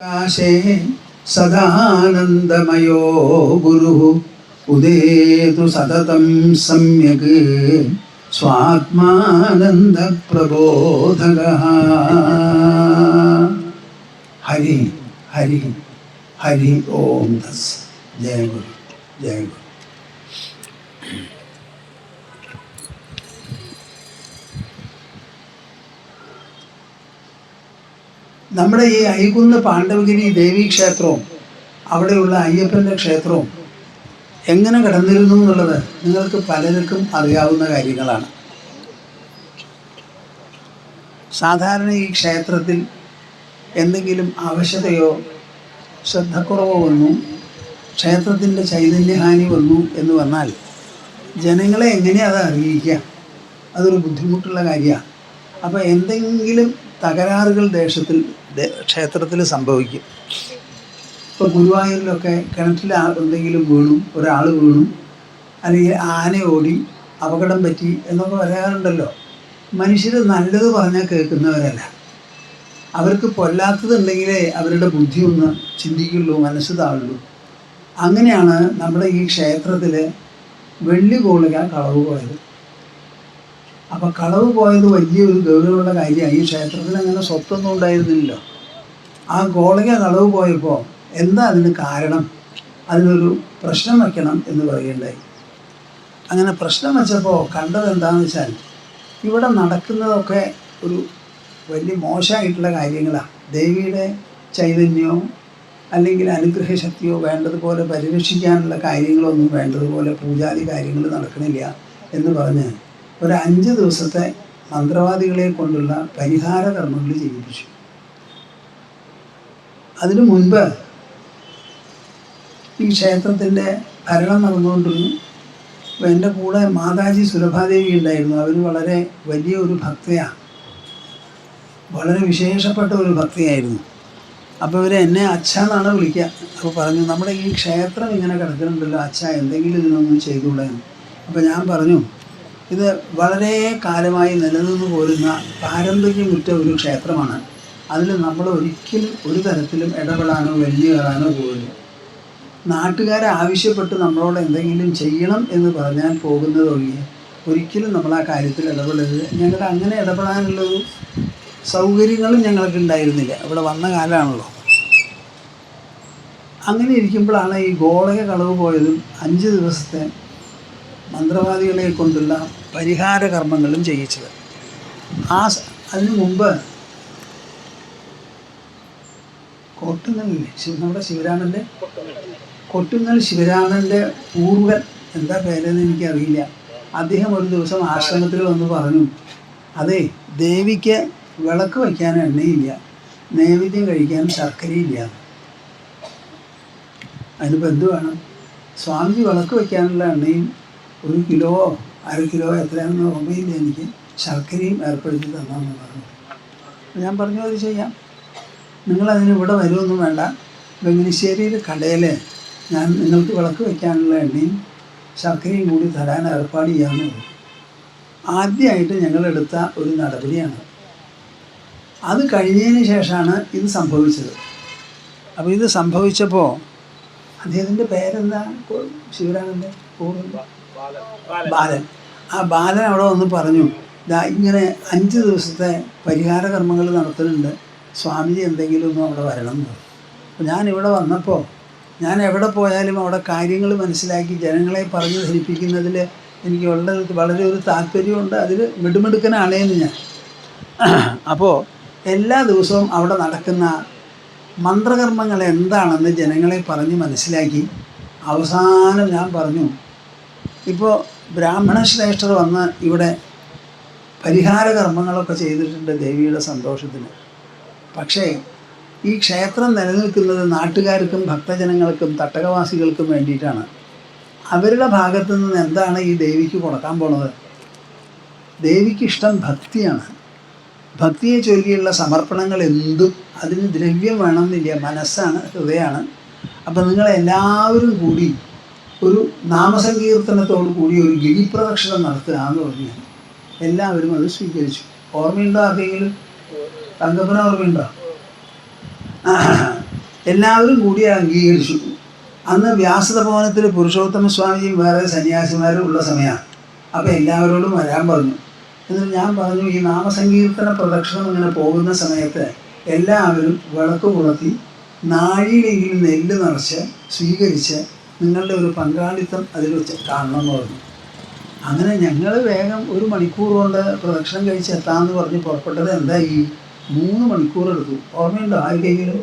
ആകാശേ സദാനന്ദമയോ ഗുരു. ഉദേതു സതതം സമ്യക്. സ്വാത്മാനന്ദപ്രബോധക. ഹരി ഹരി ഹരി ഓം ദസ് ജയ ഗുരു ജയ ഗുരു നമ്മുടെ ഈ ഐകുന്ന് പാണ്ഡവഗിരി ദേവീ ക്ഷേത്രവും അവിടെയുള്ള അയ്യപ്പന്റെ ക്ഷേത്രവും എങ്ങനെ കിടന്നിരുന്നു എന്നുള്ളത് നിങ്ങൾക്ക് പലർക്കും അറിയാവുന്ന കാര്യങ്ങളാണ്. സാധാരണ ഈ ക്ഷേത്രത്തിൽ എന്തെങ്കിലും അവശതയോ ശ്രദ്ധക്കുറവോ വന്നു ക്ഷേത്രത്തിന്റെ ചൈതന്യഹാനി വന്നു എന്ന് വന്നാൽ ജനങ്ങളെ എങ്ങനെയാണ് അത് അറിയിക്കുക? അതൊരു ബുദ്ധിമുട്ടുള്ള കാര്യമാണ്. അപ്പോൾ എന്തെങ്കിലും തകരാറുകൾ ദേശത്തിൽ ക്ഷേത്രത്തിൽ സംഭവിക്കും. ഇപ്പോൾ ഗുരുവായൂരിലൊക്കെ കിണറ്റിൽ എന്തെങ്കിലും വീണു ഒരാൾ വീണു അല്ലെങ്കിൽ ആന ഓടി അപകടം പറ്റി എന്നൊക്കെ പറയാറുണ്ടല്ലോ. മനുഷ്യർ നല്ലത് പറഞ്ഞാൽ കേൾക്കുന്നവരല്ല. അവർക്ക് പൊല്ലാത്തതുണ്ടെങ്കിലേ അവരുടെ ബുദ്ധി ഒന്ന് ചിന്തിക്കുള്ളൂ മനസ്സ് താഴുള്ളൂ. അങ്ങനെയാണ് നമ്മുടെ ഈ ക്ഷേത്രത്തിൽ വെള്ളി കോളുക കളവ് പോയത്. അപ്പോൾ കളവ് പോയത് വലിയൊരു ഗൗരവമുള്ള കാര്യമാണ്. ഈ ക്ഷേത്രത്തിൽ അങ്ങനെ സ്വത്തൊന്നും ഉണ്ടായിരുന്നില്ലല്ലോ. ആ ഗോളിക കളവ് പോയപ്പോൾ എന്താ അതിന് കാരണം? അതിനൊരു പ്രശ്നം വയ്ക്കണം എന്ന് പറയുകയുണ്ടായി. അങ്ങനെ പ്രശ്നം വെച്ചപ്പോൾ കണ്ടത് എന്താണെന്ന് വെച്ചാൽ ഇവിടെ നടക്കുന്നതൊക്കെ ഒരു വലിയ മോശമായിട്ടുള്ള കാര്യങ്ങളാണ് ദേവിയുടെ ചൈതന്യമോ അല്ലെങ്കിൽ അനുഗ്രഹ ശക്തിയോ വേണ്ടതുപോലെ പരിരക്ഷിക്കാനുള്ള കാര്യങ്ങളൊന്നും വേണ്ടതുപോലെ പൂജാതി കാര്യങ്ങൾ നടക്കണില്ല എന്ന് പറഞ്ഞ് ഒരു അഞ്ച് ദിവസത്തെ മന്ത്രവാദികളെ കൊണ്ടുള്ള പരിഹാര കർമ്മങ്ങൾ ചെയ്യിപ്പിച്ചു. അതിനു മുൻപ് ഈ ക്ഷേത്രത്തിന്റെ ഭരണം നടന്നുകൊണ്ടിരുന്നു. എന്റെ കൂടെ മാതാജി സുലഭാദേവി ഉണ്ടായിരുന്നു. അവർ വളരെ വലിയ ഒരു ഭക്തയാണ് വളരെ വിശേഷപ്പെട്ട ഒരു ഭക്തിയായിരുന്നു. അപ്പോൾ ഇവർ എന്നെ അച്ഛ എന്നാണ് വിളിക്കുക. അപ്പോൾ പറഞ്ഞു നമ്മുടെ ഈ ക്ഷേത്രം ഇങ്ങനെ കിടക്കുന്നുണ്ടല്ലോ അച്ഛ എന്തെങ്കിലും ഇതിനൊന്നും ചെയ്തുകൂടെ. അപ്പോൾ ഞാൻ പറഞ്ഞു ഇത് വളരെ കാലമായി നിലനിന്ന് പോരുന്ന പാരമ്പര്യമുറ്റ ഒരു ക്ഷേത്രമാണ്. അതിൽ നമ്മൾ ഒരിക്കലും ഒരു തരത്തിലും ഇടപെടാനോ വലിയ കയറാനോ പോകില്ല നാട്ടുകാരെ ആവശ്യപ്പെട്ട് നമ്മളോട് എന്തെങ്കിലും ചെയ്യണം എന്ന് പറഞ്ഞാൽ പോകുന്നതൊഴികെ ഒരിക്കലും നമ്മൾ ആ കാര്യത്തിൽ ഇടപെടരുത്. ഞങ്ങളുടെ അങ്ങനെ ഇടപെടാനുള്ളൊരു സൗകര്യങ്ങളും ഞങ്ങൾക്ക് ഉണ്ടായിരുന്നില്ല. ഇവിടെ വന്ന കാലമാണല്ലോ. അങ്ങനെ ഇരിക്കുമ്പോഴാണ് ഈ ഗോളക കളവ് പോയതും അഞ്ച് ദിവസത്തെ മന്ത്രവാദികളെ കൊണ്ടുള്ള പരിഹാര കർമ്മങ്ങളും ചെയ്യിച്ചത്. ആ അതിനു മുമ്പ് കോട്ടുങ്ങലില്ലേ ശിവ നമ്മുടെ ശിവരാമന്റെ? കൊട്ടുങ്ങൽ ശിവരാമന്റെ പൂർവൻ എന്താ പേരെന്ന് എനിക്കറിയില്ല. അദ്ദേഹം ഒരു ദിവസം ആശ്രമത്തിൽ വന്ന് പറഞ്ഞു അതെ ദേവിക്ക് വിളക്ക് വയ്ക്കാൻ എണ്ണയില്ല. നൈവേദ്യം കഴിക്കാൻ ശർക്കരയില്ല. അതിനിപ്പോൾ എന്ത് വേണം? സ്വാമിജി വിളക്ക് വയ്ക്കാനുള്ള എണ്ണയും ഒരു കിലോ അര കിലോ എത്രയാണെന്ന് ഓർമ്മയില്ല എനിക്ക്. ശർക്കരയും ഏർപ്പെടുത്തി തന്നാന്ന് പറഞ്ഞു. ഞാൻ പറഞ്ഞു അത് ചെയ്യാം. നിങ്ങളതിന് ഇവിടെ വരുമൊന്നും വേണ്ട. വെങ്ങനിശ്ശേരിയിൽ കടയിൽ ഞാൻ നിങ്ങൾക്ക് വിളക്ക് വയ്ക്കാനുള്ള എണ്ണയും ശർക്കരയും കൂടി തരാൻ ഏർപ്പാട് ചെയ്യാമെന്ന് പറഞ്ഞു. ആദ്യമായിട്ട് ഞങ്ങളെടുത്ത ഒരു നടപടിയാണ്. അത് കഴിഞ്ഞതിന് ശേഷമാണ് ഇത് സംഭവിച്ചത്. അപ്പോൾ ഇത് സംഭവിച്ചപ്പോൾ അദ്ദേഹത്തിന്റെ പേരെന്താ? ശിവരാമന്റെ പൂർവ ബാലൻ. ആ ബാലൻ അവിടെ വന്ന് പറഞ്ഞു ദാ ഇങ്ങനെ അഞ്ച് ദിവസത്തെ പരിഹാര കർമ്മങ്ങൾ നടത്തുന്നുണ്ട്. സ്വാമിജി എന്തെങ്കിലും ഒന്നും അവിടെ വരണം എന്ന്. അപ്പോൾ ഞാൻ ഇവിടെ വന്നപ്പോൾ ഞാൻ എവിടെ പോയാലും അവിടെ കാര്യങ്ങൾ മനസ്സിലാക്കി ജനങ്ങളെ പറഞ്ഞു ധരിപ്പിക്കുന്നതിൽ എനിക്ക് വളരെ വളരെ ഒരു താല്പര്യമുണ്ട്. അതിൽ മിടുമിടുക്കനാണേന്ന് ഞാൻ. അപ്പോൾ എല്ലാ ദിവസവും അവിടെ നടക്കുന്ന മന്ത്രകർമ്മങ്ങൾ എന്താണെന്ന് ജനങ്ങളെ പറഞ്ഞ് മനസ്സിലാക്കി അവസാനം ഞാൻ പറഞ്ഞു ഇപ്പോൾ ബ്രാഹ്മണശ്രേഷ്ഠർ വന്ന് ഇവിടെ പരിഹാര കർമ്മങ്ങളൊക്കെ ചെയ്തിട്ടുണ്ട് ദേവിയുടെ സന്തോഷത്തിന്. പക്ഷേ ഈ ക്ഷേത്രം നിലനിൽക്കുന്നത് നാട്ടുകാർക്കും ഭക്തജനങ്ങൾക്കും തട്ടകവാസികൾക്കും വേണ്ടിയിട്ടാണ്. അവരുടെ ഭാഗത്തു നിന്ന് എന്താണ് ഈ ദേവിക്ക് കൊടുക്കാൻ പോണത്? ദേവിക്ക് ഇഷ്ടം ഭക്തിയാണ്. ഭക്തിയെ ചൊല്ലിയുള്ള സമർപ്പണങ്ങൾ എന്തും അതിന് ദ്രവ്യം വേണമെന്നില്ല മനസ്സാണ് ഹൃദയമാണ്. അപ്പം നിങ്ങളെല്ലാവരും കൂടി ഒരു നാമസങ്കീർത്തനത്തോടു കൂടി ഒരു ഗിരിപ്രദക്ഷിണം നടത്തുക എന്ന് പറഞ്ഞു എല്ലാവരും അത് സ്വീകരിച്ചു. ഓർമ്മയുണ്ടോ ആർക്കെങ്കിലും? തങ്കപ്പന ഓർമ്മയുണ്ടോ? എല്ലാവരും കൂടി അംഗീകരിച്ചു. അന്ന് വ്യാസത ഭവനത്തിൽ പുരുഷോത്തമ സ്വാമിജിയും വേറെ സന്യാസിമാരും ഉള്ള സമയമാണ്. അപ്പോൾ എല്ലാവരോടും വരാൻ പറഞ്ഞു. എന്നിട്ട് ഞാൻ പറഞ്ഞു ഈ നാമസങ്കീർത്തന പ്രദക്ഷിണം ഇങ്ങനെ പോകുന്ന സമയത്ത് എല്ലാവരും വിളക്ക് കൊളുത്തി നാഴിയിലെങ്കിലും നെല്ല് നിറച്ച് സ്വീകരിച്ച് നിങ്ങളുടെ ഒരു പങ്കാളിത്തം അതിൽ വെച്ച് കാണണം എന്ന് പറഞ്ഞു. അങ്ങനെ ഞങ്ങൾ വേഗം ഒരു മണിക്കൂർ കൊണ്ട് പ്രദക്ഷിണം കഴിച്ച് എത്താമെന്ന് പറഞ്ഞ് പുറപ്പെട്ടത് എന്തായി മൂന്ന് മണിക്കൂർ എടുത്തു. ഓർമ്മയുണ്ടോ ആർക്കെങ്കിലും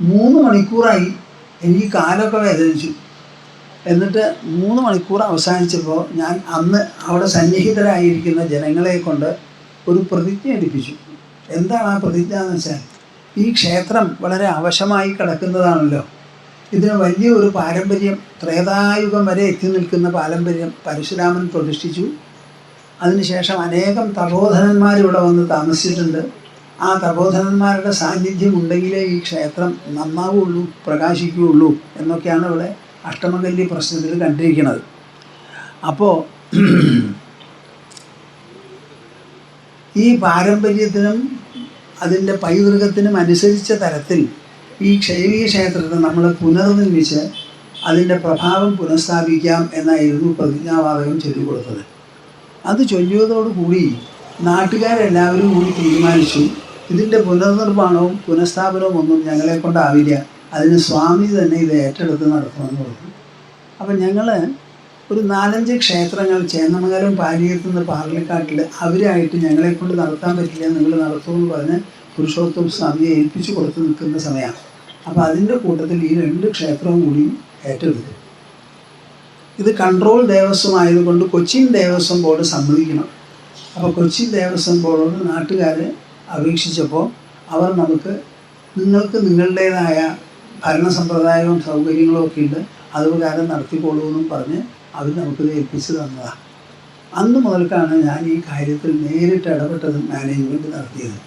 മൂന്ന് മണിക്കൂറായി എനിക്ക് കാലൊക്കെ വേദനിച്ചു. എന്നിട്ട് മൂന്ന് മണിക്കൂർ അവസാനിച്ചപ്പോൾ ഞാൻ അന്ന് അവിടെ സന്നിഹിതരായിരിക്കുന്ന ജനങ്ങളെ കൊണ്ട് ഒരു പ്രതിജ്ഞ എടുപ്പിച്ചു. എന്താണ് ആ പ്രതിജ്ഞ എന്ന് വെച്ചാൽ ഈ ക്ഷേത്രം വളരെ അവശമായി കിടക്കുന്നതാണല്ലോ. ഇതിന് വലിയ ഒരു പാരമ്പര്യം ത്രേതായുഗം വരെ എത്തി നിൽക്കുന്ന പാരമ്പര്യം പരശുരാമൻ പ്രതിഷ്ഠിച്ചു. അതിനുശേഷം അനേകം തപോധനന്മാർ ഇവിടെ വന്ന് താമസിച്ചിട്ടുണ്ട്. ആ തപോധനന്മാരുടെ സാന്നിധ്യം ഉണ്ടെങ്കിലേ ഈ ക്ഷേത്രം നന്നാവുള്ളൂ പ്രകാശിക്കുകയുള്ളൂ എന്നൊക്കെയാണ് ഇവിടെ അഷ്ടമകല്ലി പ്രശ്നത്തിൽ കണ്ടിരിക്കുന്നത്. അപ്പോൾ ഈ പാരമ്പര്യത്തിനും അതിന്റെ പൈതൃകത്തിനും അനുസരിച്ച തരത്തിൽ ഈ ക്ഷൈവീയ ക്ഷേത്രത്തെ നമ്മൾ പുനർനിർമ്മിച്ച് അതിന്റെ പ്രഭാവം പുനഃസ്ഥാപിക്കാം എന്നായിരുന്നു പ്രതിജ്ഞാവാദകം ചൊല്ലിക്കൊടുത്തത്. അത് ചൊല്ലിയതോടുകൂടി നാട്ടുകാരെല്ലാവരും കൂടി തീരുമാനിച്ചു ഇതിന്റെ പുനർനിർമ്മാണവും പുനഃസ്ഥാപനവും ഒന്നും ഞങ്ങളെ കൊണ്ടാവില്ല അതിന് സ്വാമി തന്നെ ഇത് ഏറ്റെടുത്ത് നടത്തണമെന്ന് പറഞ്ഞു. അപ്പം ഞങ്ങൾ ഒരു നാലഞ്ച് ക്ഷേത്രങ്ങൾ ചേന്നമംഗലം പാലിയത്തുനിന്ന് പാർലിക്കാട്ടിൽ അവരായിട്ട് ഞങ്ങളെ കൊണ്ട് നടത്താൻ പറ്റില്ല നിങ്ങൾ നടത്തുമെന്ന് പറഞ്ഞ് പുരുഷോത്തം സ്വാമിയെ ഏൽപ്പിച്ചു കൊടുത്ത് നിൽക്കുന്ന സമയമാണ്. അപ്പോൾ അതിന്റെ കൂട്ടത്തിൽ ഈ രണ്ട് ക്ഷേത്രവും കൂടി ഏറ്റെടുത്തു. ഇത് കൺട്രോൾ ദേവസ്വം ആയതുകൊണ്ട് കൊച്ചിൻ ദേവസ്വം ബോർഡ് സമ്മതിക്കണം. അപ്പോൾ കൊച്ചിൻ ദേവസ്വം ബോർഡോട് നാട്ടുകാര് അപേക്ഷിച്ചപ്പോൾ അവർ നമുക്ക് നിങ്ങൾക്ക് നിങ്ങളുടേതായ ഭരണ സമ്പ്രദായവും സൗകര്യങ്ങളും ഒക്കെ ഉണ്ട്. അത് പ്രകാരം നടത്തിക്കോളൂ എന്നും പറഞ്ഞ് അവർ നമുക്കിത് ഏൽപ്പിച്ച് തന്നതാണ് അന്ന് മുതൽക്കാണ് ഞാൻ ഈ കാര്യത്തിൽ നേരിട്ട് ഇടപെട്ടത് മാനേജ്മെന്റ് നടത്തിയത്.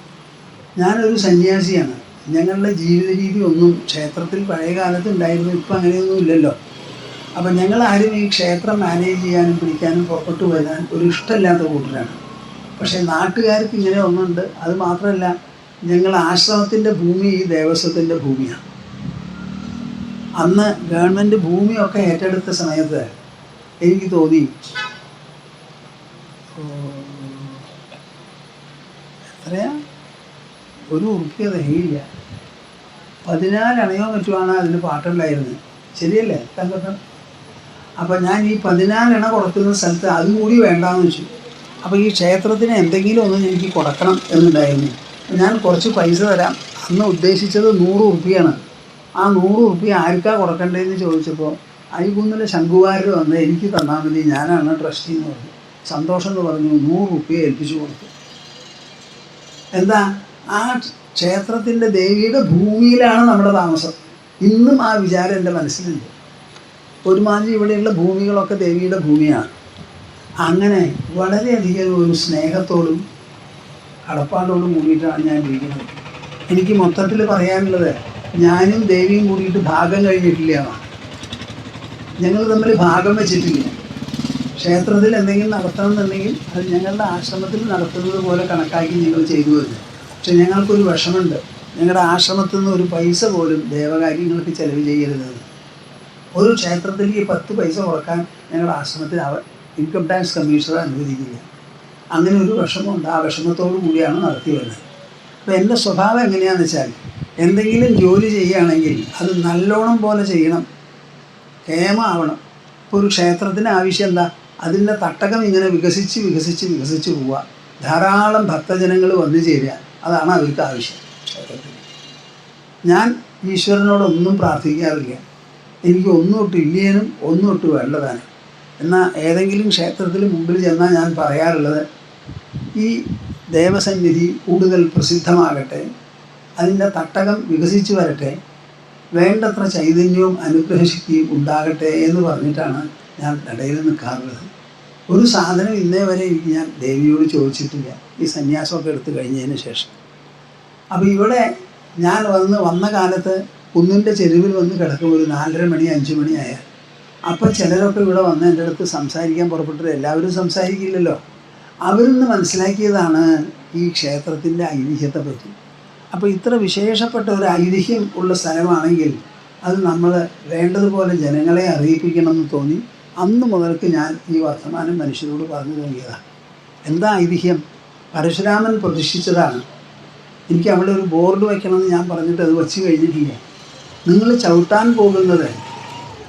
ഞാനൊരു സന്യാസിയാണ്. ഞങ്ങളുടെ ജീവിത രീതി ഒന്നും ക്ഷേത്രത്തിൽ പഴയ കാലത്ത് ഉണ്ടായിരുന്നു ഇപ്പം അങ്ങനെയൊന്നും ഇല്ലല്ലോ. അപ്പം ഞങ്ങൾ ആരും ഈ ക്ഷേത്രം മാനേജ് ചെയ്യാനും പിടിക്കാനും പുറപ്പെട്ടു വരാൻ ഒരു ഇഷ്ടമില്ലാത്ത കൂട്ടരാണ്. പക്ഷേ നാട്ടുകാർക്ക് ഇങ്ങനെ ഒന്നുണ്ട്. അത് മാത്രമല്ല ഞങ്ങൾ ആശ്രമത്തിന്റെ ഭൂമി ഈ ദേവസ്വത്തിന്റെ ഭൂമിയാണ്. അന്ന് ഗവൺമെന്റ് ഭൂമിയൊക്കെ ഏറ്റെടുത്ത സമയത്ത് എനിക്ക് തോന്നി എത്രയാ? ഒരു ഉറുപ്പ്യ തികയില്ല പതിനാലണയോ മറ്റുമാണ് അതിന് പാട്ടുണ്ടായിരുന്നത്. ശരിയല്ലേ? തങ്കട്ടൻ അപ്പം ഞാൻ ഈ പതിനാലെണ്ണ കൊടുക്കുന്ന സ്ഥലത്ത് അതും കൂടി വേണ്ടാന്ന് വെച്ചു. അപ്പോൾ ഈ ക്ഷേത്രത്തിന് എന്തെങ്കിലും ഒന്ന് എനിക്ക് കൊടുക്കണം എന്നുണ്ടായിരുന്നു. ഞാൻ കുറച്ച് പൈസ തരാം. അന്ന് ഉദ്ദേശിച്ചത് നൂറ് ഉറുപ്പിയാണ്. ആ നൂറ് ഉറുപ്പിയ ആർക്കാ കൊടുക്കണ്ടേന്ന് ചോദിച്ചപ്പോൾ അരികുന്നിലെ ശംഖുവാരിൽ വന്ന് എനിക്ക് തന്നാൽ മതി ഞാനാണ് ട്രസ്റ്റി എന്ന് പറഞ്ഞു. സന്തോഷം എന്ന് പറഞ്ഞു നൂറ് ഉറുപ്പിയ ഏൽപ്പിച്ചു കൊടുത്തു. എന്താ? ആ ക്ഷേത്രത്തിന്റെ ദേവിയുടെ ഭൂമിയിലാണ് നമ്മുടെ താമസം. ഇന്നും ആ വിചാരം എന്റെ മനസ്സിലുണ്ട്. ഒരുമാതിരി ഇവിടെയുള്ള ഭൂമികളൊക്കെ ദേവിയുടെ ഭൂമിയാണ്. അങ്ങനെ വളരെയധികം ഒരു സ്നേഹത്തോടും കടപ്പാടോടും കൂടിയിട്ടാണ് ഞാൻ ജീവിക്കുന്നത്. എനിക്ക് മൊത്തത്തിൽ പറയാനുള്ളത് ഞാനും ദേവിയും കൂടിയിട്ട് ഭാഗം കഴിഞ്ഞിട്ടില്ല ഞങ്ങൾ തമ്മിൽ ഭാഗം വെച്ചിട്ടില്ല. ക്ഷേത്രത്തിൽ എന്തെങ്കിലും നടത്തണം എന്നുണ്ടെങ്കിൽ അത് ഞങ്ങളുടെ ആശ്രമത്തിൽ നടത്തുന്നത് പോലെ കണക്കാക്കി ഞങ്ങൾ ചെയ്തു വരുന്നു. പക്ഷെ ഞങ്ങൾക്കൊരു വിഷമുണ്ട് ഞങ്ങളുടെ ആശ്രമത്തിൽ നിന്ന് ഒരു പൈസ പോലും ദേവകാര്യങ്ങൾക്ക് ചെലവ് ചെയ്യരുതെന്ന് ഒരു ക്ഷേത്രത്തിലേക്ക് പത്ത് പൈസ കുറയ്ക്കാൻ ഞങ്ങളുടെ ആശ്രമത്തിൽ അവർ ഇൻകം ടാക്സ് കമ്മീഷണർ അനുവദിക്കില്ല. അങ്ങനെ ഒരു വിഷമമുണ്ട്. ആ വിഷമത്തോടു കൂടിയാണ് നടത്തി വരുന്നത്. അപ്പോൾ എന്റെ സ്വഭാവം എങ്ങനെയാണെന്ന് വെച്ചാൽ എന്തെങ്കിലും ജോലി ചെയ്യുകയാണെങ്കിൽ അത് നല്ലോണം പോലെ ചെയ്യണം. കേമാവണം ഇപ്പോൾ ഒരു ക്ഷേത്രത്തിന് ആവശ്യം എന്താ? അതിന്റെ തട്ടകം ഇങ്ങനെ വികസിച്ച് വികസിച്ച് വികസിച്ച് പോവുക. ധാരാളം ഭക്തജനങ്ങൾ വന്നു ചേരുക. അതാണ് അവർക്ക് ആവശ്യം. ഞാൻ ഈശ്വരനോടൊന്നും പ്രാർത്ഥിക്കാറില്ല. എനിക്ക് ഒന്നും ഒട്ട് ഇല്ലേനും ഒന്നും ഒട്ട് വേണ്ടതാണ് എന്നാൽ ഏതെങ്കിലും ക്ഷേത്രത്തിൽ മുമ്പിൽ ചെന്നാൽ ഞാൻ പറയാറുള്ളത് ഈ ദേവസന്നിധി കൂടുതൽ പ്രസിദ്ധമാകട്ടെ അതിന്റെ തട്ടകം വികസിച്ചു വരട്ടെ വേണ്ടത്ര ചൈതന്യവും അനുഗ്രഹശക്തിയും ഉണ്ടാകട്ടെ എന്ന് പറഞ്ഞിട്ടാണ് ഞാൻ ഇടയിൽ നിൽക്കാറുള്ളത്. ഒരു സാധനം ഇന്നേ വരെ ഞാൻ ദേവിയോട് ചോദിച്ചിട്ടില്ല. ഈ സന്യാസമൊക്കെ എടുത്തു കഴിഞ്ഞതിന് ശേഷം. അപ്പോൾ ഇവിടെ ഞാൻ വന്ന് വന്ന കാലത്ത് കുന്നിന്റെ ചെരുവിൽ വന്ന് കിടക്കും ഒരു നാലര മണി അഞ്ച് മണി അപ്പോൾ ചിലരൊക്കെ ഇവിടെ വന്ന് എന്റെ അടുത്ത് സംസാരിക്കാൻ പുറപ്പെട്ടിട്ട് എല്ലാവരും സംസാരിക്കില്ലല്ലോ. അവരിൽ നിന്ന് മനസ്സിലാക്കിയതാണ് ഈ ക്ഷേത്രത്തിന്റെ ഐതിഹ്യത്തെ പറ്റി അപ്പോൾ ഇത്ര വിശേഷപ്പെട്ട ഒരു ഐതിഹ്യം ഉള്ള സ്ഥലമാണെങ്കിൽ അത് നമ്മൾ വേണ്ടതുപോലെ ജനങ്ങളെ അറിയിപ്പിക്കണം എന്ന് തോന്നി. അന്ന് മുതൽക്ക് ഞാൻ ഈ വർത്തമാനം മനുഷ്യരോട് പറഞ്ഞു തുടങ്ങിയതാണ് എന്താ ഐതിഹ്യം? പരശുരാമൻ പ്രതിഷ്ഠിച്ചതാണ്. എനിക്ക് അവിടെ ഒരു ബോർഡ് വയ്ക്കണമെന്ന് ഞാൻ പറഞ്ഞിട്ട് അത് വച്ച് കഴിഞ്ഞിട്ടില്ല. നിങ്ങൾ ചവിട്ടാൻ പോകുന്നത്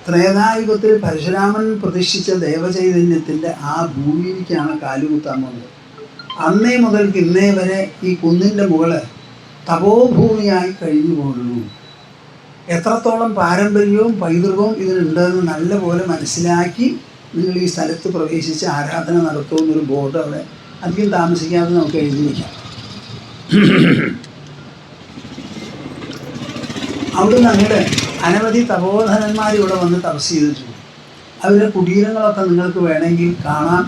ത്രേതായുഗത്തിൽ പരശുരാമൻ പ്രതിഷ്ഠിച്ച ദേവചൈതന്യത്തിന്റെ ആ ഭൂമിയിലേക്കാണ് കാലുകുത്താൻ പോകുന്നത്. അന്നേ മുതൽക്ക് ഇന്നേ വരെ ഈ കുന്നിന്റെ മുകൾ തപോഭൂമിയായി കഴിഞ്ഞു പോകുന്നു. എത്രത്തോളം പാരമ്പര്യവും പൈതൃകവും ഇതിനുണ്ടെന്ന് നല്ലപോലെ മനസ്സിലാക്കി നിങ്ങൾ ഈ സ്ഥലത്ത് പ്രവേശിച്ച് ആരാധന നടത്തുമെന്നൊരു ബോർഡ് അവിടെ അധികം താമസിക്കാതെ നമുക്ക് എഴുതി വയ്ക്കാം അവിടുന്ന് അങ്ങോട്ട് അനവധി തപോധനന്മാർ ഇവിടെ വന്ന് തപസ് ചെയ്തിട്ടുണ്ട്. അവരുടെ കുടീരങ്ങളൊക്കെ നിങ്ങൾക്ക് വേണമെങ്കിൽ കാണാം.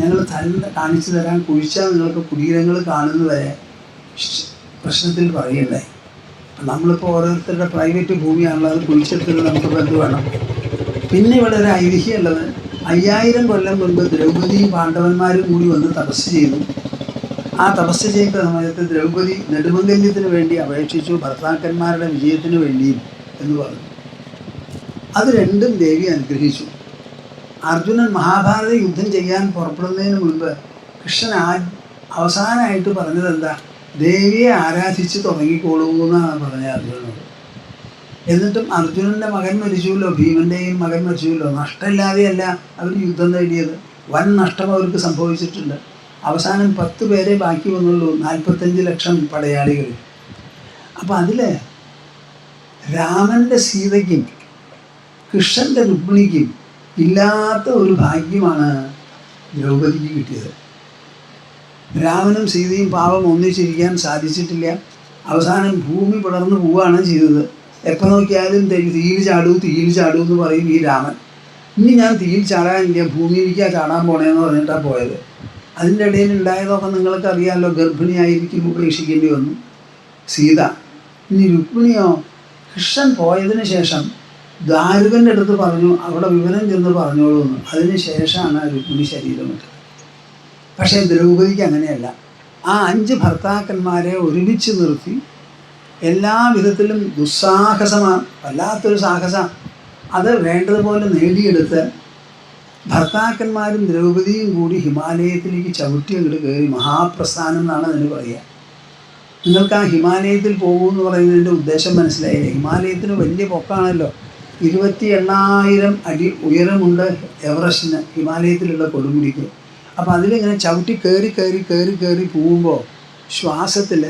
ഞങ്ങൾ തന്നെ കാണിച്ചു തരാൻ കുഴിച്ചാൽ നിങ്ങൾക്ക് കുടീരങ്ങൾ കാണുന്നവരെ പ്രശ്നത്തിൽ പറയണ്ടായി. നമ്മളിപ്പോൾ ഓരോരുത്തരുടെ പ്രൈവറ്റ് ഭൂമിയാണല്ലോ അത് കുഴിച്ചെടുത്തിട്ട് നമുക്ക് ബന്ധു വേണം. പിന്നെ ഇവിടെ ഒരു ഐതിഹ്യം ഉള്ളത് അയ്യായിരം കൊല്ലം മുൻപ് ദ്രൗപതിയും പാണ്ഡവന്മാരും കൂടി വന്ന് തപസ് ചെയ്തു. ആ തപസ് ചെയ്ത സമയത്ത് ദ്രൗപതി നെടുമംഗല്യത്തിന് വേണ്ടി അപേക്ഷിച്ചു ഭർത്താക്കന്മാരുടെ വിജയത്തിന് വേണ്ടിയും എന്ന് പറഞ്ഞു. അത് രണ്ടും ദേവി അനുഗ്രഹിച്ചു. അർജുനൻ മഹാഭാരത യുദ്ധം ചെയ്യാൻ പുറപ്പെടുന്നതിന് മുൻപ് കൃഷ്ണൻ ആ അവസാനമായിട്ട് പറഞ്ഞത് എന്താ ദേവിയെ ആരാധിച്ച് തുടങ്ങിക്കോളൂ എന്നാണ് പറഞ്ഞത് അർജുനോട് എന്നിട്ടും അർജുനന്റെ മകൻ മരിച്ചുവല്ലോ ഭീമന്റെയും മകൻ മരിച്ചുവല്ലോ. നഷ്ടമില്ലാതെയല്ല അവർ യുദ്ധം നേടിയത്. വൻ നഷ്ടം അവർക്ക് സംഭവിച്ചിട്ടുണ്ട്. അവസാനം പത്ത് പേരെ ബാക്കി വന്നുള്ളൂ നാൽപ്പത്തഞ്ച് ലക്ഷം പടയാളികൾ. അപ്പം അതിൽ രാമന്റെ സീതയ്ക്കും കൃഷ്ണന്റെ രുക്മിണിക്കും ഇല്ലാത്ത ഒരു ഭാഗ്യമാണ് ദ്രൗപദിക്ക് കിട്ടിയത്. രാമനും സീതയും പാപം ഒന്നിച്ചിരിക്കാൻ സാധിച്ചിട്ടില്ല. അവസാനം ഭൂമി പിളർന്നു പോവുകയാണ് ചെയ്തത്. എപ്പോൾ നോക്കിയാലും തീയിൽ ചാടൂ തീയിൽ ചാടൂ എന്ന് പറയും ഈ രാമൻ. ഇനി ഞാൻ തീയിൽ ചാടാനില്ല ഭൂമിയിലേക്കാ ചാടാൻ പോണേന്ന് പറഞ്ഞിട്ടാണ് പോയത്. അതിന്റെ ഇടയിൽ ഉണ്ടായതൊക്കെ നിങ്ങൾക്ക് അറിയാമല്ലോ ഗർഭിണിയായിരിക്കും ഉപേക്ഷിക്കേണ്ടി വന്നു. സീത ഇനി രുക്മിണിയോ കൃഷ്ണൻ പോയതിന് ശേഷം ദാരുകന്റെ അടുത്ത് പറഞ്ഞു അവിടെ വിവരം ചെന്ന് പറഞ്ഞോളൂ എന്ന് അതിന് ശേഷമാണ് രുക്മിണി ശരീരം പക്ഷേ ദ്രൗപദിക്ക് അങ്ങനെയല്ല. ആ അഞ്ച് ഭർത്താക്കന്മാരെ ഒരുമിച്ച് നിർത്തി എല്ലാ വിധത്തിലും ദുസ്സാഹസമാണ് വല്ലാത്തൊരു സാഹസം അത് വേണ്ടതുപോലെ നേടിയെടുത്ത് ഭർത്താക്കന്മാരും ദ്രൗപദിയും കൂടി ഹിമാലയത്തിലേക്ക് ചവിട്ടി അങ്ങോട്ട് കയറി മഹാപ്രസ്ഥാനം എന്നാണ് അതിന് പറയുക. നിങ്ങൾക്ക് ആ ഹിമാലയത്തിൽ പോകുമെന്ന് പറയുന്നതിന്റെ ഉദ്ദേശം മനസ്സിലായില്ല? ഹിമാലയത്തിന് വലിയ പൊക്കാണല്ലോ. ഇരുപത്തി എണ്ണായിരം അടി ഉയരമുണ്ട് എവറസ്റ്റിന് ഹിമാലയത്തിലുള്ള കൊടുമുടിക്ക്. അപ്പോൾ അതിലിങ്ങനെ ചവിട്ടി കയറി കയറി കയറി കയറി പോകുമ്പോൾ ശ്വാസത്തിൽ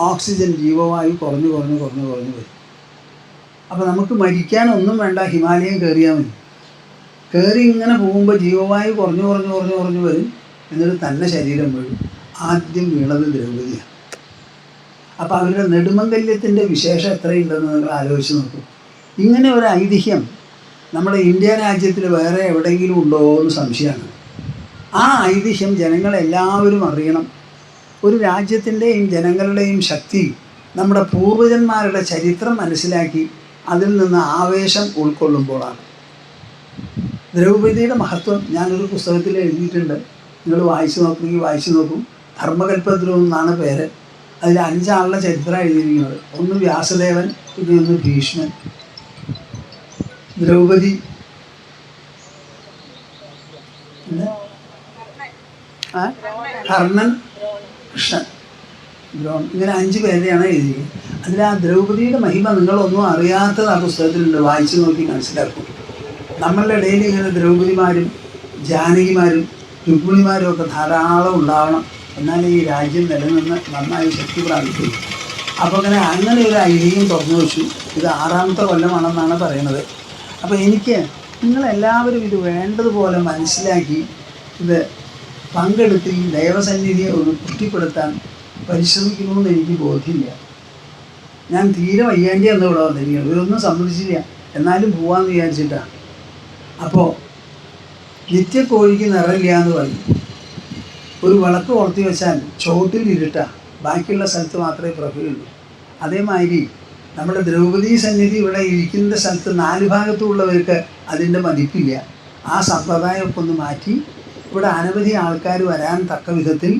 ഓക്സിജൻ ജീവവായു കുറഞ്ഞു കുറഞ്ഞു കുറഞ്ഞു കുറഞ്ഞു വരും. അപ്പോൾ നമുക്ക് മരിക്കാനൊന്നും വേണ്ട ഹിമാലയം കയറിയാൽ മതി. കയറി ഇങ്ങനെ പോകുമ്പോൾ ജീവവായു കുറഞ്ഞു കുറഞ്ഞു കുറഞ്ഞു കുറഞ്ഞു വരും എന്നിട്ട് തന്നെ ശരീരം വീഴും. ആദ്യം വീണത് ദ്രൗപതിയാണ് അപ്പോൾ അവരുടെ നെടുമംഗല്യത്തിന്റെ വിശേഷം എത്രയുണ്ടെന്ന് നിങ്ങൾ ആലോചിച്ച് നോക്കും. ഇങ്ങനെ ഒരു ഐതിഹ്യം നമ്മുടെ ഇന്ത്യ രാജ്യത്തിൽ വേറെ എവിടെയെങ്കിലും ഉണ്ടോ എന്ന് സംശയമാണ്. ആ ഐതിഹ്യം ജനങ്ങളെല്ലാവരും അറിയണം. ഒരു രാജ്യത്തിന്റെയും ജനങ്ങളുടെയും ശക്തി നമ്മുടെ പൂർവജന്മാരുടെ ചരിത്രം മനസ്സിലാക്കി അതിൽ നിന്ന് ആവേശം ഉൾക്കൊള്ളുമ്പോഴാണ്. ദ്രൗപദിയുടെ മഹത്വം ഞാനൊരു പുസ്തകത്തിൽ എഴുതിയിട്ടുണ്ട്. നിങ്ങൾ വായിച്ചു നോക്കുമെങ്കിൽ വായിച്ചു നോക്കും. ധർമ്മകൽപ്പദ്രവം എന്നാണ് പേര്. അതിൽ അഞ്ചാളുടെ ചരിത്രം എഴുതിയിരിക്കുന്നത്. ഒന്ന് വ്യാസദേവൻ പിന്നെ ഒന്ന് ഭീഷ്മൻ. ദ്രൗപദി. കർണൻ കൃഷ്ണൻ ദ്രോൺ ഇങ്ങനെ അഞ്ച് പേരെയാണ് എഴുതിയത്. അതിൽ ആ ദ്രൗപദിയുടെ മഹിമ നിങ്ങളൊന്നും അറിയാത്തത് ആ പുസ്തകത്തിലുണ്ട്. വായിച്ചു നോക്കി മനസ്സിലാക്കും. നമ്മളുടെ ഇടയിൽ ഇങ്ങനെ ദ്രൗപദിമാരും ജാനകിമാരും രുക്മിണിമാരും ഒക്കെ ധാരാളം ഉണ്ടാവണം. എന്നാലേ ഈ രാജ്യം നിലനിന്ന് നന്നായി ശക്തി പ്രാപിക്കുള്ളൂ അപ്പോൾ അങ്ങനെ അങ്ങനെ ഒരു ഐതിഹ്യം തുറന്നു വെച്ചു. ഇത് ആറാമത്തെ കൊല്ലമാണെന്നാണ് പറയണത് അപ്പോൾ എനിക്ക് നിങ്ങളെല്ലാവരും ഇത് വേണ്ടതുപോലെ മനസ്സിലാക്കി ഇത് പങ്കെടുത്ത് ഈ ദൈവസന്നിധിയെ ഒന്ന് തൃപ്തിപ്പെടുത്താൻ പരിശ്രമിക്കണമെന്ന് എനിക്ക് ബോധ്യമില്ല. ഞാൻ തീരെ വയ്യാണ്ടി എന്ന് ഇവിടെ വന്നിരിക്കുന്നത് ഇവരൊന്നും സമ്മതിച്ചില്ല. എന്നാലും പോവാന്ന് വിചാരിച്ചിട്ടാണ് അപ്പോൾ നിത്യക്കോഴിക്ക് നിറയില്ല എന്ന് പറഞ്ഞു ഒരു വിളക്ക് കൊളുത്തി വെച്ചാൽ ചോട്ടിൽ ഇരുട്ടാ ബാക്കിയുള്ള സ്ഥലത്ത് മാത്രമേ പ്രഭയുള്ളൂ അതേമാതിരി നമ്മുടെ ദ്രൗപദി സന്നിധി ഇവിടെ ഇരിക്കുന്ന സ്ഥലത്ത് നാല് ഭാഗത്തുള്ളവർക്ക് അതിന്റെ മതിപ്പില്ല. ആ സമ്പ്രദായമൊക്കെ ഒന്ന് മാറ്റി ഇവിടെ അനവധി ആൾക്കാർ വരാൻ തക്ക വിധത്തിൽ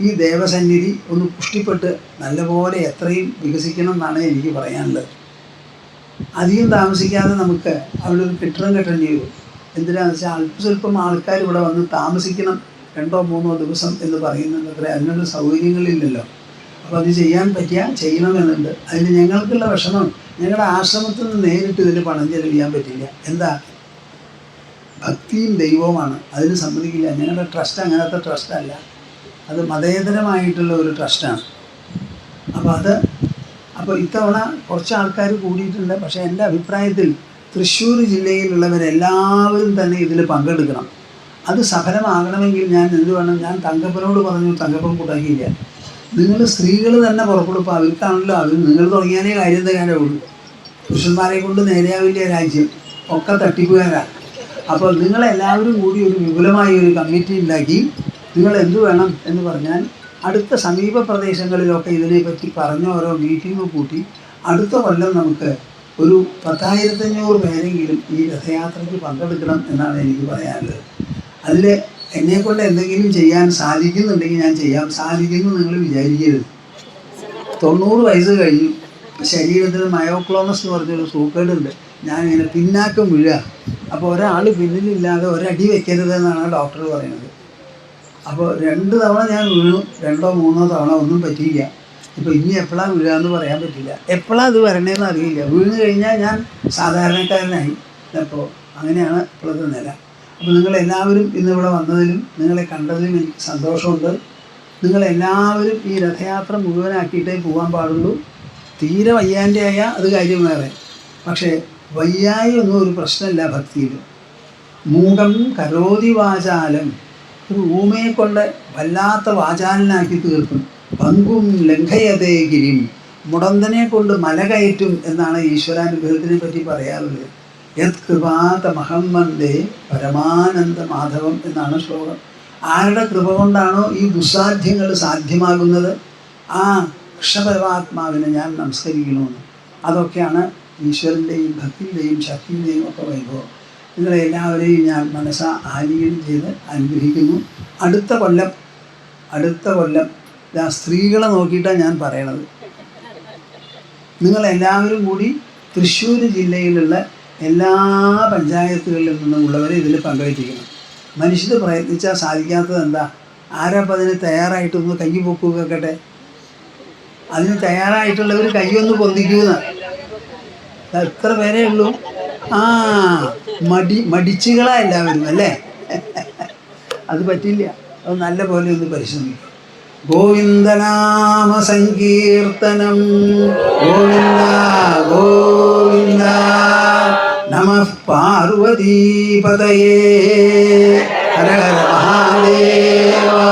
ഈ ദേവസന്നിധി ഒന്ന് പുഷ്ടിപ്പെട്ട് നല്ലപോലെ എത്രയും വികസിക്കണം എന്നാണ് എനിക്ക് പറയാനുള്ളത്. അധികം താമസിക്കാതെ നമുക്ക് അവിടെ ഒരു കെട്ടിടം കെട്ടേണ്ടി വരും. എന്തിനാന്ന് വെച്ചാൽ അല്പസ്വല്പം ആൾക്കാർ ഇവിടെ വന്ന് താമസിക്കണം രണ്ടോ മൂന്നോ ദിവസം എന്ന് പറയുന്നത് അത്ര അതിനുള്ള സൗകര്യങ്ങളില്ലല്ലോ. അപ്പോൾ അത് ചെയ്യാൻ പറ്റിയ ചെയ്യണമെന്നുണ്ട്. അതിന് ഞങ്ങൾക്കുള്ള വിഷമം ഞങ്ങളുടെ ആശ്രമത്തിൽ നിന്ന് നേരിട്ട് ഇതിന് പണം ചെലവിയാൻ പറ്റില്ല. എന്താ? ഭക്തിയും ദൈവവുമാണ്. അതിന് സമ്മതിക്കില്ല. ഞങ്ങളുടെ ട്രസ്റ്റ് അങ്ങനത്തെ ട്രസ്റ്റ് അല്ല. അത് മതേതരമായിട്ടുള്ള ഒരു ട്രസ്റ്റാണ്. അപ്പോൾ അത് അപ്പോൾ ഇത്തവണ കുറച്ച് ആൾക്കാർ കൂടിയിട്ടുണ്ട്. പക്ഷേ എന്റെ അഭിപ്രായത്തിൽ തൃശ്ശൂർ ജില്ലയിലുള്ളവരെല്ലാവരും തന്നെ ഇതിൽ പങ്കെടുക്കണം. അത് സഫലമാകണമെങ്കിൽ ഞാൻ എന്ത് വേണം? ഞാൻ തങ്കപ്പനോട് പറഞ്ഞു തങ്കപ്പൻ കൂട്ടാക്കിയില്ല. നിങ്ങൾ സ്ത്രീകൾ തന്നെ പുറപ്പെടുമ്പോൾ അവർക്കാണല്ലോ അവർ നിങ്ങൾ തുടങ്ങിയാലേ കാര്യം തയ്യാറാവുള്ളൂ പുരുഷന്മാരെ കൊണ്ട് നേരെയാവില്ല രാജ്യം. ഒക്കെ തട്ടിപ്പുകാരാ. അപ്പോൾ നിങ്ങളെല്ലാവരും കൂടി ഒരു വിപുലമായ ഒരു കമ്മിറ്റി ഉണ്ടാക്കി നിങ്ങൾ എന്തു വേണം എന്ന് പറഞ്ഞാൽ അടുത്ത സമീപ പ്രദേശങ്ങളിലൊക്കെ ഇതിനെപ്പറ്റി പറഞ്ഞ ഓരോ മീറ്റിംഗ് കൂട്ടി അടുത്ത കൊല്ലം നമുക്ക് ഒരു പത്തായിരത്തഞ്ഞൂറ് പേരെങ്കിലും ഈ രഥയാത്രയ്ക്ക് പങ്കെടുക്കണം എന്നാണ് എനിക്ക് പറയാനുള്ളത്. അതിൽ എന്നെക്കൊണ്ട് എന്തെങ്കിലും ചെയ്യാൻ സാധിക്കുന്നുണ്ടെങ്കിൽ ഞാൻ ചെയ്യാം. സാധിക്കുന്നു നിങ്ങൾ വിചാരിക്കരുത്. തൊണ്ണൂറ് വയസ്സ് കഴിഞ്ഞു. ശരീരത്തിന് മയോക്ലോമസ് എന്ന് പറഞ്ഞൊരു സൂക്കേടുണ്ട് ഞാൻ ഞാനിങ്ങനെ പിന്നാക്കം വീഴുക. അപ്പോൾ ഒരാൾ പിന്നിലില്ലാതെ ഒരടി വെക്കരുത് എന്നാണ് ഡോക്ടർ പറയുന്നത്. അപ്പോൾ രണ്ട് തവണ ഞാൻ വീണു. രണ്ടോ മൂന്നോ തവണ ഒന്നും പറ്റിയില്ല. ഇപ്പോൾ ഇനി എപ്പോഴാണ് എന്ന് പറയാൻ പറ്റില്ല. എപ്പോഴാണ് അത് വരണേന്ന് അറിയില്ല. വീണ് കഴിഞ്ഞാൽ ഞാൻ സാധാരണക്കാരനായി. അപ്പോൾ അങ്ങനെയാണ് ഇപ്പോഴത്തെ നില. അപ്പോൾ നിങ്ങളെല്ലാവരും ഇന്നിവിടെ വന്നതിലും നിങ്ങളെ കണ്ടതിലും എനിക്ക് സന്തോഷമുണ്ട്. നിങ്ങളെല്ലാവരും ഈ രഥയാത്ര മുഴുവനാക്കിയിട്ടേ പോകാൻ പാടുള്ളൂ. തീരെ വയ്യാന്റെ ആയാൽ അത് കാര്യം വേറെ. പക്ഷേ വയ്യായി ഒന്നും ഒരു പ്രശ്നമില്ല ഭക്തിയിൽ. മൂകം കരോതി വാചാലം ഒരു ഊമയെ കൊണ്ട് വല്ലാത്ത വാചാലനാക്കി തീർക്കും. പങ്കും ലംഘയതേ ഗിരിയും മുടന്തനെ കൊണ്ട് മല കയറ്റും എന്നാണ് ഈശ്വരാനുഗ്രഹത്തിനെ പറ്റി പറയാറുള്ളത്. യത് കൃപാത മഹമ്മന്ദേ പരമാനന്ദ മാധവം എന്നാണ് ശ്ലോകം. ആരുടെ കൃപ കൊണ്ടാണോ ഈ ദുസ്സാധ്യങ്ങൾ സാധ്യമാകുന്നത്? ആ കൃഷ്ണപരമാത്മാവിനെ ഞാൻ നമസ്കരിക്കണമെന്ന് അതൊക്കെയാണ് ഈശ്വരന്റെയും ഭക്തിയുടെയും ശക്തിയുടെയും ഒക്കെ വൈഭവം. നിങ്ങളെ എല്ലാവരെയും ഞാൻ മനസ്സ ആലിംഗനം ചെയ്ത് അനുഗ്രഹിക്കുന്നു. അടുത്ത കൊല്ലം അടുത്ത കൊല്ലം സ്ത്രീകളെ നോക്കിയിട്ടാണ് ഞാൻ പറയണത്. നിങ്ങളെല്ലാവരും കൂടി തൃശ്ശൂർ ജില്ലയിലുള്ള എല്ലാ പഞ്ചായത്തുകളിൽ നിന്നുമുള്ളവരെ ഇതിൽ പങ്കെടുപ്പിക്കണം മനുഷ്യർ പ്രയത്നിച്ചാൽ സാധിക്കാത്തത് എന്താ? ആരപ്പം അതിന് തയ്യാറായിട്ടൊന്ന് കൈ പൊക്കു വെക്കട്ടെ? അതിന് തയ്യാറായിട്ടുള്ളവർ കൈയൊന്ന് പൊന്തിക്കൂന്ന്? എത്ര പേരേ ഉള്ളൂ. ആ മടി മടിച്ചുകളാ എല്ലാവരും അല്ലേ? അത് പറ്റില്ല. അത് നല്ല പോലെ ഒന്ന് പരിശ്രമിക്കും ഗോവിന്ദനാമ സങ്കീർത്തനം. ഗോവിന്ദ ഗോവിന്ദ. நம பார்வதி பதையே. ஹர ஹர மகாதேவா.